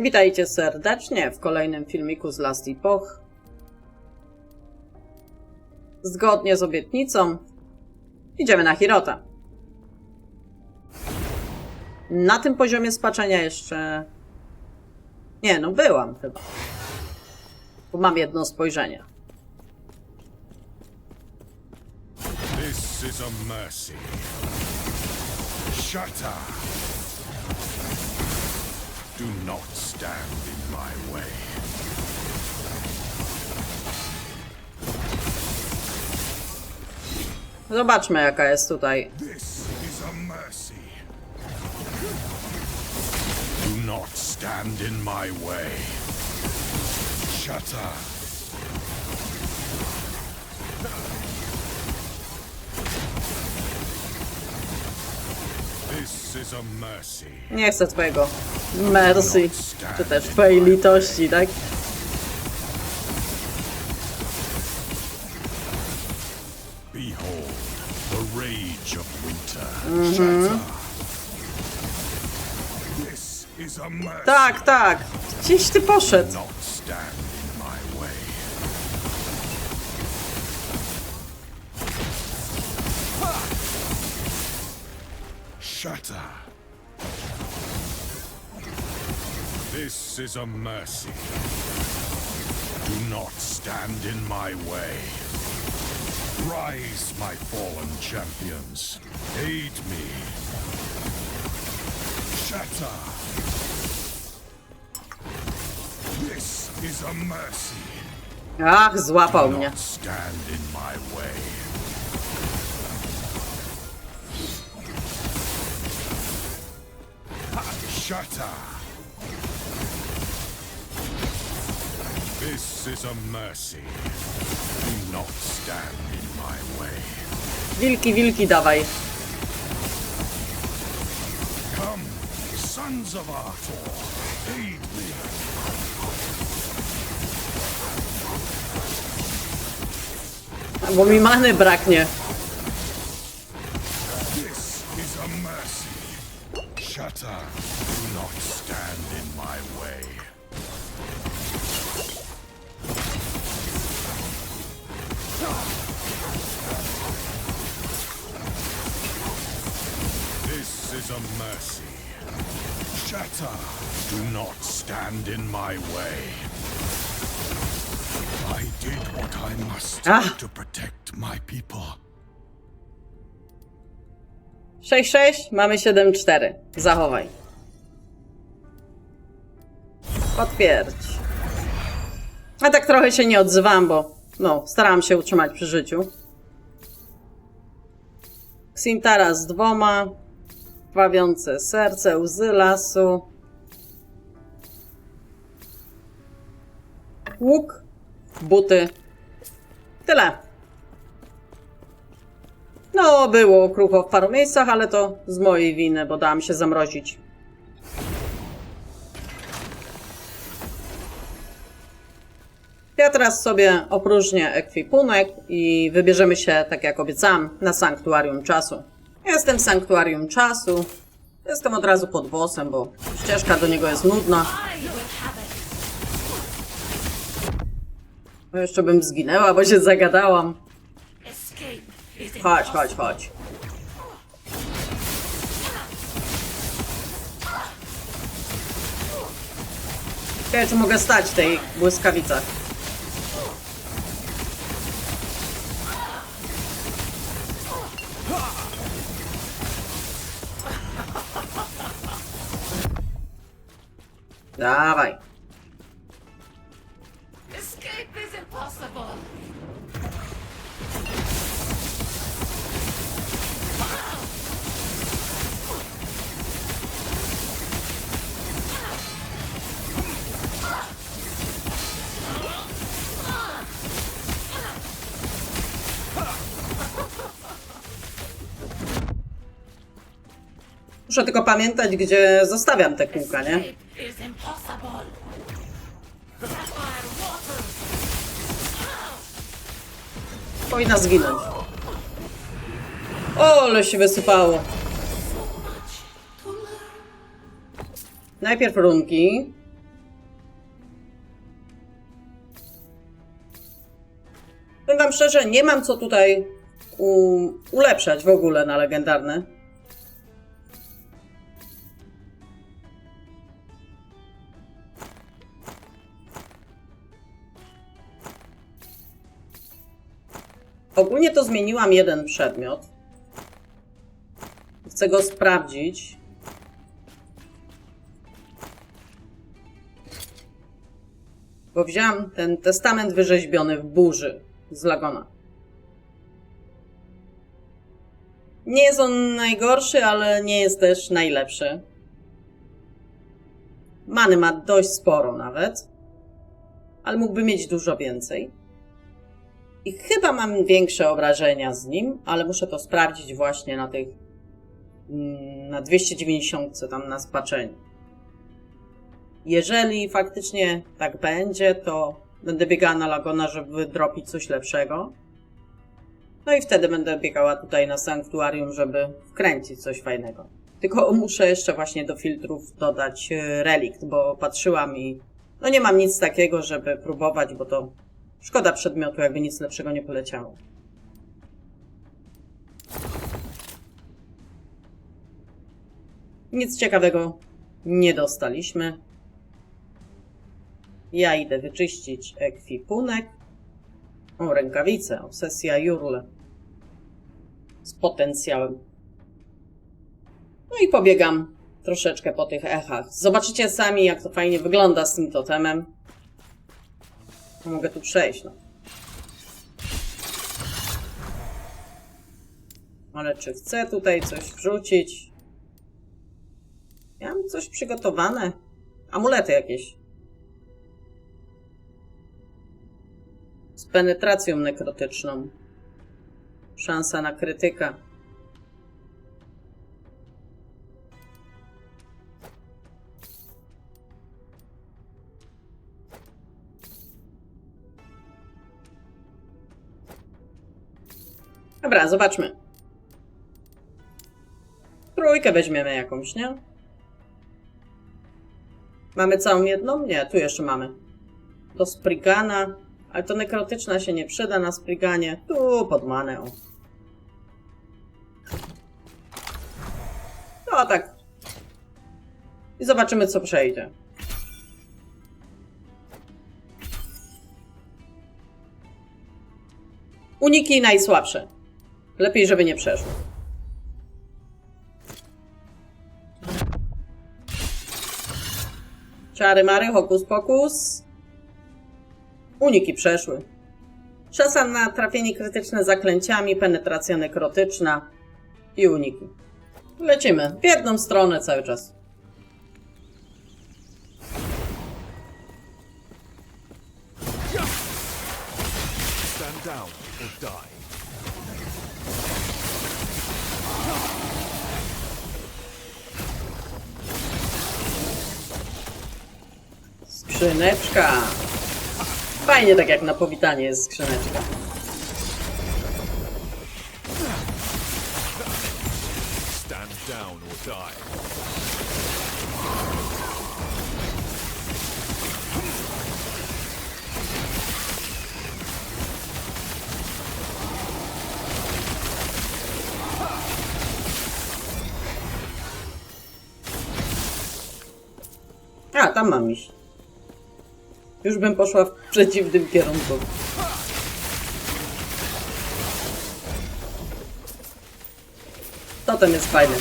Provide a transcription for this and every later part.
Witajcie serdecznie w kolejnym filmiku z Last Epoch. Zgodnie z obietnicą idziemy na Hirota. Na tym poziomie spaczenia jeszcze... Nie, no byłam chyba. Bo mam jedno spojrzenie. This is a mercy. Shatter. Do not stand in my way. Zobaczmy jaka jest tutaj. This is a mercy. Do not stand in my way. Shatter. This Nie chcę twojego mercy, czy też twojej litości, tak? Mercy. Tak, tak. Gdzieś ty poszedł. This is a mercy. Do not stand in my way. Rise, my fallen champions. Aid me. Shatter. This is a mercy. Ach, złapał mnie. Stand in my way. Ha, Shatter. This is a mercy. Do not stand in my way. Wilki, wilki, dawaj. Come, sons of Arthur, aid me. Bo mi many braknie. 6-6, mamy 7-4. Zachowaj. Potwierdź. A tak trochę się nie odzywam, bo no, starałam się utrzymać przy życiu. Xintara z dwoma. Wawiące serce, łzy lasu. Łuk, buty. Tyle. No, było krucho w paru miejscach, ale to z mojej winy, bo dałam się zamrozić. Ja teraz sobie opróżnię ekwipunek i wybierzemy się, tak jak obiecałam, na Sanktuarium Czasu. Jestem w Sanktuarium Czasu. Jestem od razu pod włosem, bo ścieżka do niego jest nudna. No jeszcze bym zginęła, bo się zagadałam. Chodź, chodź, chodź. Ciekawe, czy mogę stać w tej błyskawicach. Dawaj. Muszę tylko pamiętać, gdzie zostawiam te kółka, nie? Powinna zginąć. O, ale się wysypało. Najpierw runki. Powiem wam szczerze, nie mam co tutaj u, ulepszać w ogóle na legendarne. Ogólnie to zmieniłam jeden przedmiot. Chcę go sprawdzić. Bo wziąłem ten testament wyrzeźbiony w burzy z Lagona. Nie jest on najgorszy, ale nie jest też najlepszy. Many ma dość sporo nawet, ale mógłby mieć dużo więcej. I chyba mam większe obrażenia z nim, ale muszę to sprawdzić właśnie na tych mm, na 290 tam na spaczeniu. Jeżeli faktycznie tak będzie, to będę biegała na Lagona, żeby wydropić coś lepszego. No i wtedy będę biegała tutaj na sanktuarium, żeby wkręcić coś fajnego. Tylko muszę jeszcze właśnie do filtrów dodać e, relikt, bo patrzyłam i no nie mam nic takiego, żeby próbować, bo to szkoda przedmiotu, jakby nic lepszego nie poleciało. Nic ciekawego nie dostaliśmy. Ja idę wyczyścić ekwipunek. O, rękawice, obsesja Jurle. Z potencjałem. No i pobiegam troszeczkę po tych echach. Zobaczycie sami, jak to fajnie wygląda z tym totemem. Mogę tu przejść, no. Ale czy chcę tutaj coś wrzucić? Ja mam coś przygotowane. Amulety jakieś. Z penetracją nekrotyczną. Szansa na krytyka. Dobra, zobaczmy. Trójkę weźmiemy jakąś, nie? Mamy całą jedną? Nie, tu jeszcze mamy. Do Sprigana. Ale to nekrotyczna się nie przyda na Spriganie. Tu pod manę. o. No tak. I zobaczymy, co przejdzie. Uniki najsłabsze. Lepiej, żeby nie przeszło. Czary mary, hokus pokus. Uniki przeszły. Szansa na trafienie krytyczne zaklęciami, penetracja nekrotyczna i uniki. Lecimy w jedną stronę cały czas. Stand down or die. Skrzyneczka. Fajnie tak jak na powitanie jest skrzyneczka. A, tam mam iść. Już bym poszła w przeciwnym kierunku. Totem jest fajny.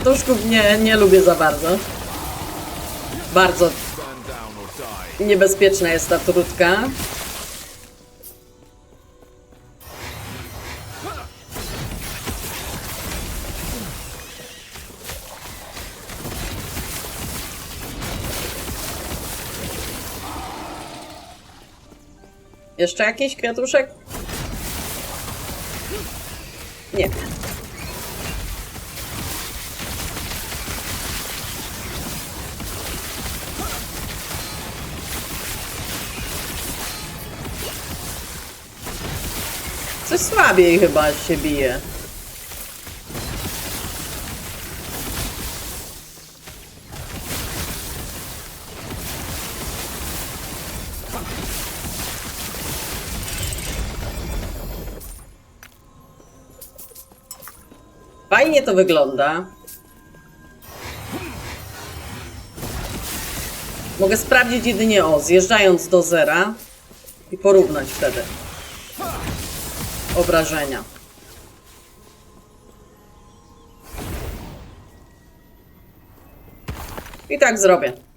Kwiatuszków nie, nie lubię za bardzo. Bardzo niebezpieczna jest ta trutka. Jeszcze jakiś kwiatuszek? Słabiej chyba się bije. Fajnie to wygląda. Mogę sprawdzić jedynie o, zjeżdżając do zera i porównać wtedy obrażenia. I tak zrobię.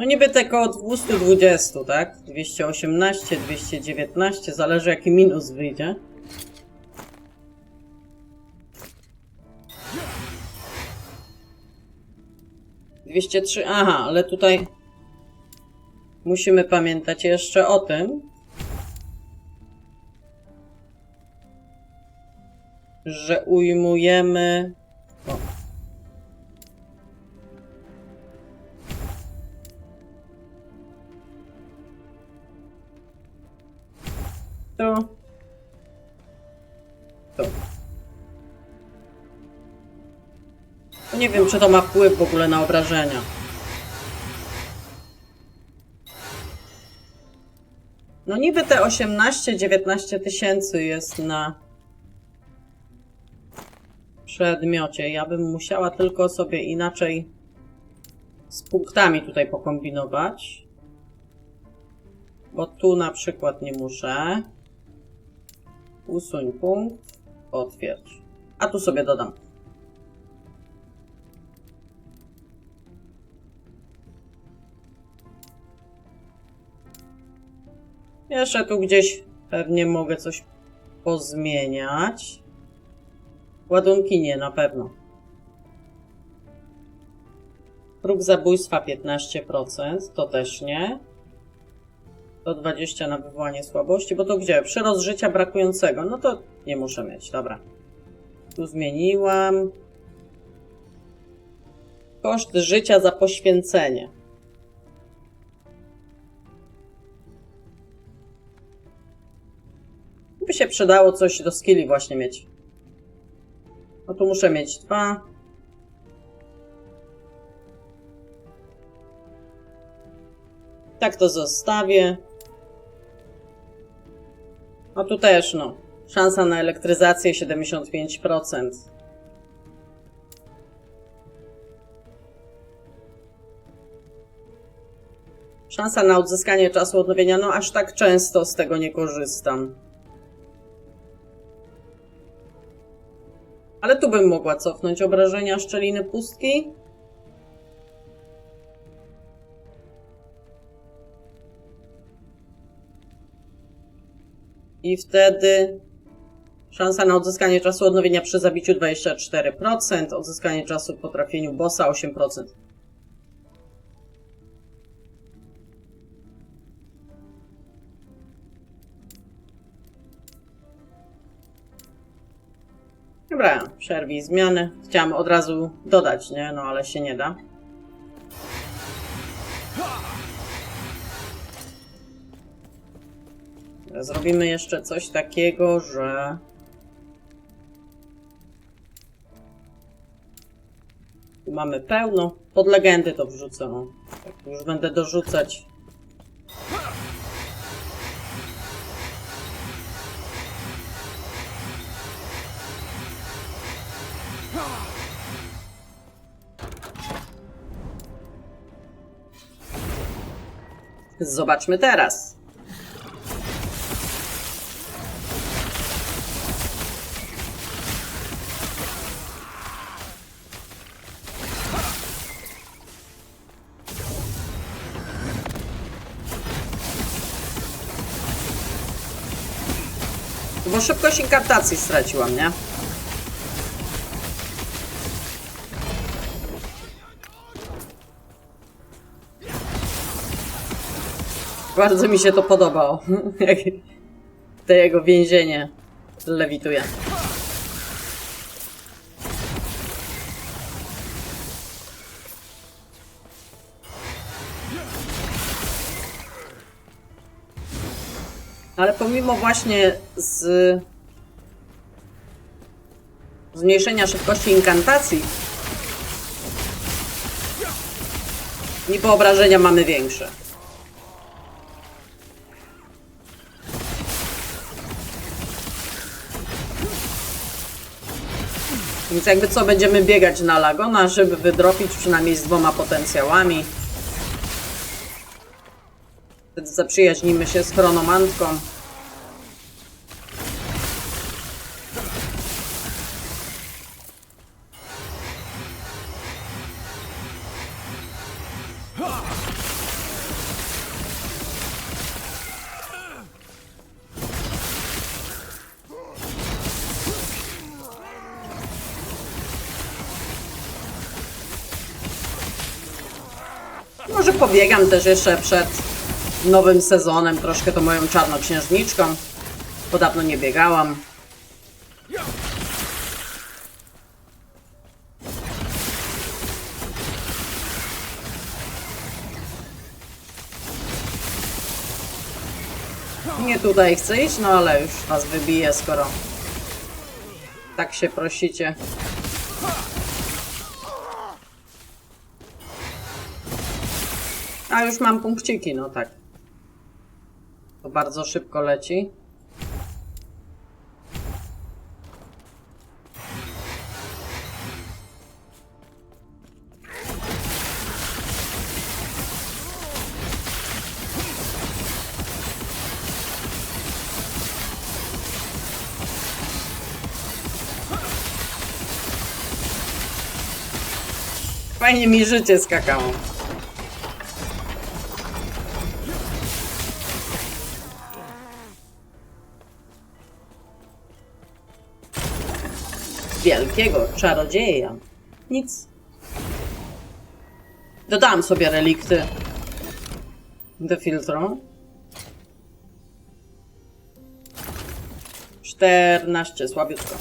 No niby te koło 220, tak? 218, 219, zależy jaki minus wyjdzie. Dwieście trzy, aha, ale tutaj musimy pamiętać jeszcze o tym, że ujmujemy. To nie wiem, czy to ma wpływ w ogóle na obrażenia. No niby te 18-19 tysięcy jest na przedmiocie. Ja bym musiała tylko sobie inaczej z punktami tutaj pokombinować. Bo tu na przykład nie muszę. Usuń punkt. Potwierdź. A tu sobie dodam. Jeszcze tu gdzieś pewnie mogę coś pozmieniać. Ładunki nie, na pewno. Próg zabójstwa 15%, to też nie. To 20 na wywołanie słabości, bo to gdzie? Przyrost życia brakującego. No to nie muszę mieć, dobra. Tu zmieniłam. Koszt życia za poświęcenie. By się przydało coś do skilli właśnie mieć. No tu muszę mieć dwa. Tak to zostawię. A tu też, no. Szansa na elektryzację 75%. Szansa na odzyskanie czasu odnowienia, no aż tak często z tego nie korzystam. Ale tu bym mogła cofnąć obrażenia szczeliny pustki. I wtedy szansa na odzyskanie czasu odnowienia przy zabiciu 24%, odzyskanie czasu po trafieniu bossa 8%. Dobra, przerwij zmiany. Chciałam od razu dodać, nie? No ale się nie da. Zrobimy jeszcze coś takiego, że... Tu mamy pełno. Pod legendy to wrzucę. Tak, już będę dorzucać. Zobaczmy teraz. Bo szybkość inkartacji straciłam, nie? Bardzo mi się to podobało. Te jego więzienie lewituje. Ale pomimo właśnie z zmniejszenia szybkości inkantacji, niby obrażenia mamy większe. Więc jakby co, będziemy biegać na Lagona, żeby wydropić przynajmniej z dwoma potencjałami. Zaprzyjaźnimy się z chronomantką. Może pobiegam też jeszcze przed nowym sezonem troszkę tą moją czarnoksiężniczką. Bo dawno nie biegałam. Nie tutaj chcę iść, no ale już was wybiję, skoro tak się prosicie. A już mam punkciki, no tak. To bardzo szybko leci. Fajnie mi życie skakało. Wielkiego czarodzieja. Nic. Dodałam sobie relikty do filtru. 14, słabiutko.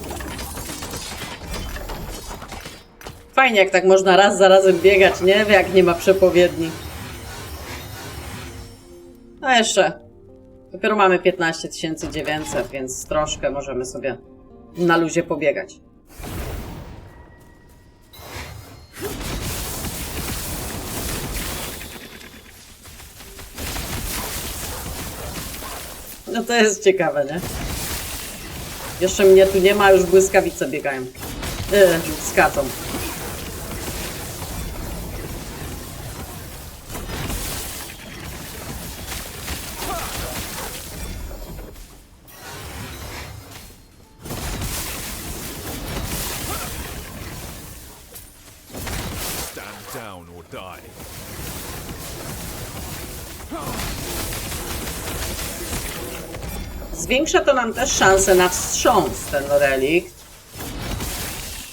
Fajnie, jak tak można raz za razem biegać, nie? Jak nie ma przepowiedni. A jeszcze. Dopiero mamy 15 900, więc troszkę możemy sobie na luzie pobiegać. No to jest ciekawe, nie? Jeszcze mnie tu nie ma, już błyskawice biegają. Yy. Stand down or die. Zwiększa to nam też szanse na wstrząs, ten relikt.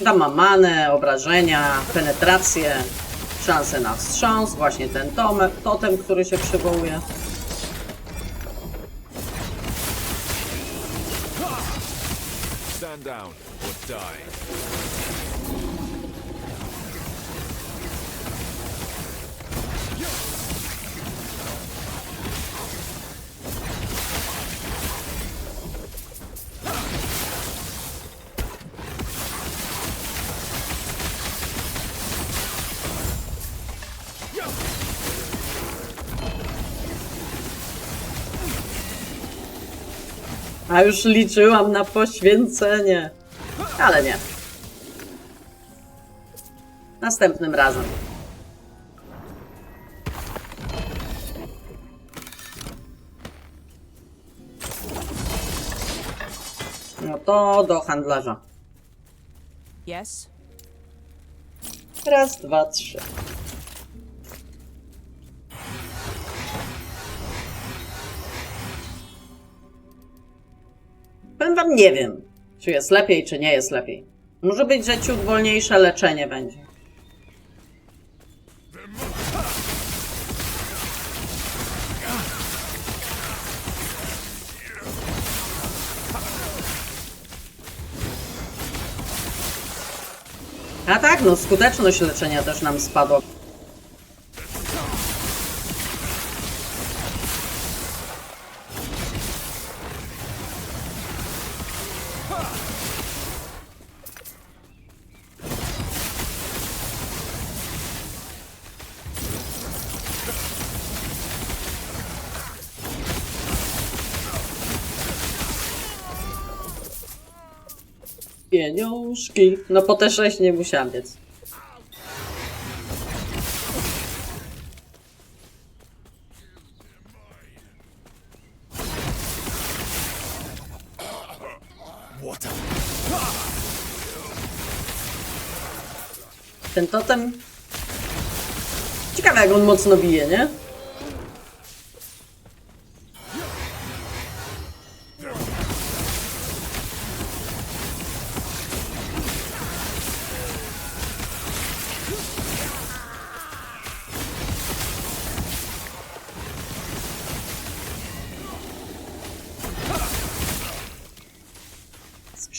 Da ma manę, obrażenia, penetrację, szanse na wstrząs, właśnie ten tome, totem, który się przywołuje. Stand down or die. A już liczyłam na poświęcenie. Ale nie. Następnym razem. No to do handlarza. Yes? Raz, dwa, trzy. Powiem wam, nie wiem, czy jest lepiej, czy nie jest lepiej. Może być, że ciut wolniejsze leczenie będzie. A tak, no skuteczność leczenia też nam spadła. Pieniążki. No po te 6 nie musiałam biec. Ten totem... Ciekawe jak on mocno bije, nie?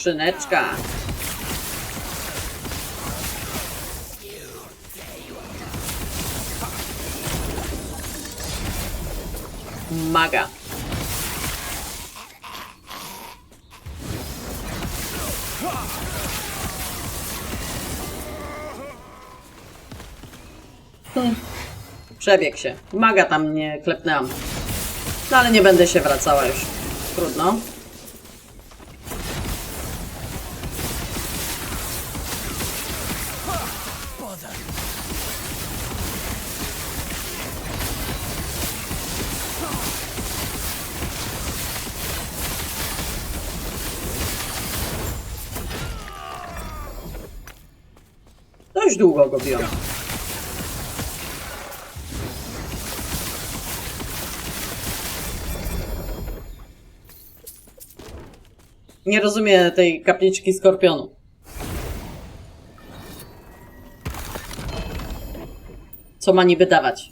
Skrzyneczka. Maga. Hmm. Przebieg się. Maga tam nie klepnęłam. No ale nie będę się wracała już. Trudno. Długo go biją. Nie rozumiem tej kapliczki skorpionu. Co ma niby dawać?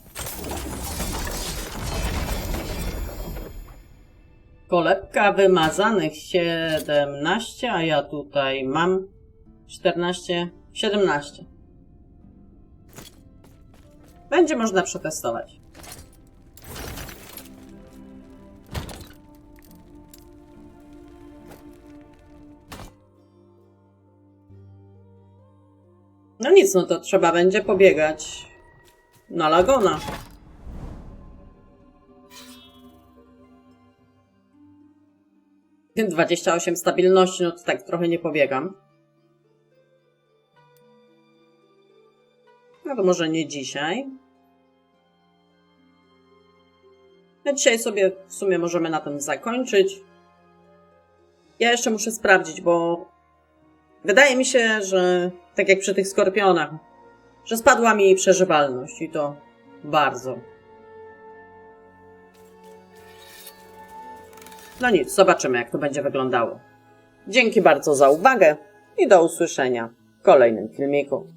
Kolebka wymazanych 17, a ja tutaj mam 14, 17. Będzie można przetestować. No nic, no to trzeba będzie pobiegać na Lagona. Dwadzieścia osiem stabilności, no to tak trochę nie pobiegam. No to może nie dzisiaj. Na dzisiaj sobie w sumie możemy na tym zakończyć. Ja jeszcze muszę sprawdzić, bo wydaje mi się, że tak jak przy tych skorpionach, że spadła mi przeżywalność i to bardzo. No nic, zobaczymy jak to będzie wyglądało. Dzięki bardzo za uwagę i do usłyszenia w kolejnym filmiku.